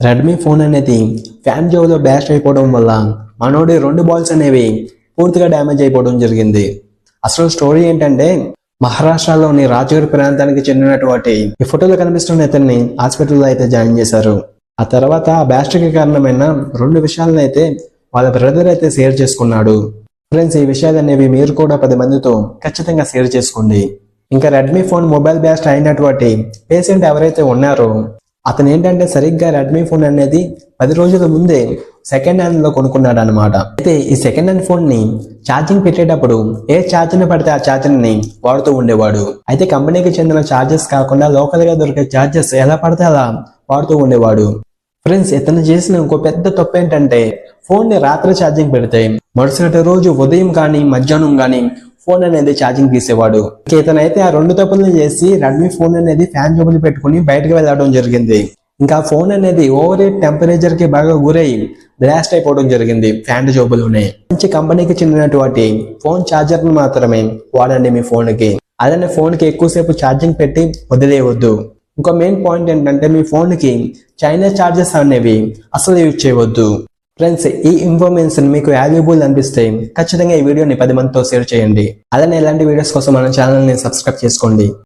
Redmi phone అనేది fan జోలో blast అయిపోవడం వల్ల మనోడి రెండు బాల్స్ అనేవి పూర్తిగా డ్యామేజ్ అయిపోవడం జరిగింది. అసలు స్టోరీ ఏంటంటే మహారాష్ట్రలోని రాజగిరి ప్రాంతానికి చెందినటువంటి ఈ ఫోటోలో కనిపిస్తున్న ఇతన్ని హాస్పిటల్లో అయితే జాయిన్ చేశారు. ఆ తర్వాత ఆ బ్యాస్ట్కి కారణమైన రెండు విషయాలను అయితే వాళ్ళ బ్రదర్ అయితే షేర్ చేసుకున్నాడు. ఫ్రెండ్స్ ఈ విషయాలు అనేవి మీరు కూడా పది మందితో ఖచ్చితంగా షేర్ చేసుకోండి. ఇంకా రెడ్మీ ఫోన్ మొబైల్ బ్యాస్ట్ అయినటువంటి పేషెంట్ ఎవరైతే ఉన్నారో అతను ఏంటంటే సరిగ్గా రెడ్మీ ఫోన్ అనేది పది రోజుల ముందే సెకండ్ హ్యాండ్లో కొనుక్కున్నాడు అనమాట అయితే ఈ సెకండ్ హ్యాండ్ ఫోన్ని ఛార్జింగ్ పెట్టేటప్పుడు ఏ ఛార్జర్ పడితే ఆ ఛార్జర్ని వాడుతూ ఉండేవాడు. అయితే కంపెనీకి చెందిన ఛార్జెస్ కాకుండా లోకల్గా దొరికే ఛార్జెస్ ఎలా పడితే అలా వాడుతూ ఉండేవాడు. ఫ్రెండ్స్ ఇతను చేసిన ఇంకో పెద్ద తప్పు ఏంటంటే ఫోన్ని రాత్రి ఛార్జింగ్ పెడితే మరుసటి రోజు ఉదయం కానీ మధ్యాహ్నం కానీ ఫోన్ అనేది ఛార్జింగ్ తీసేవాడు. ఇతనైతే ఆ రెండు తప్పులను చేసి రెడ్మీ ఫోన్ అనేది ఫ్యాన్ జోబులు పెట్టుకుని బయటకు వెళ్ళడం జరిగింది. ఇంకా ఫోన్ అనేది ఓవర్ హీట్ టెంపరేచర్కి బాగా గురై బ్లాస్ట్ అయిపోవడం జరిగింది ఫ్యాన్ జోబులోనే. మంచి కంపెనీకి చెందినటువంటి ఫోన్ ఛార్జర్ మాత్రమే వాడండి మీ ఫోన్కి అలానే ఫోన్కి ఎక్కువసేపు ఛార్జింగ్ పెట్టి వదిలేయవద్దు ఇంకో మెయిన్ పాయింట్ ఏంటంటే మీ ఫోన్కి చైనా చార్జెస్ అనేవి అసలు యూజ్ చేయవద్దు ఫ్రెండ్స్ ఈ ఇన్ఫర్మేషన్ మీకు వాల్యుబుల్ అనిపిస్తే ఖచ్చితంగా ఈ వీడియోని పది మందితో షేర్ చేయండి. అలానే ఇలాంటి వీడియోస్ కోసం మన ఛానల్ని సబ్స్క్రైబ్ చేసుకోండి.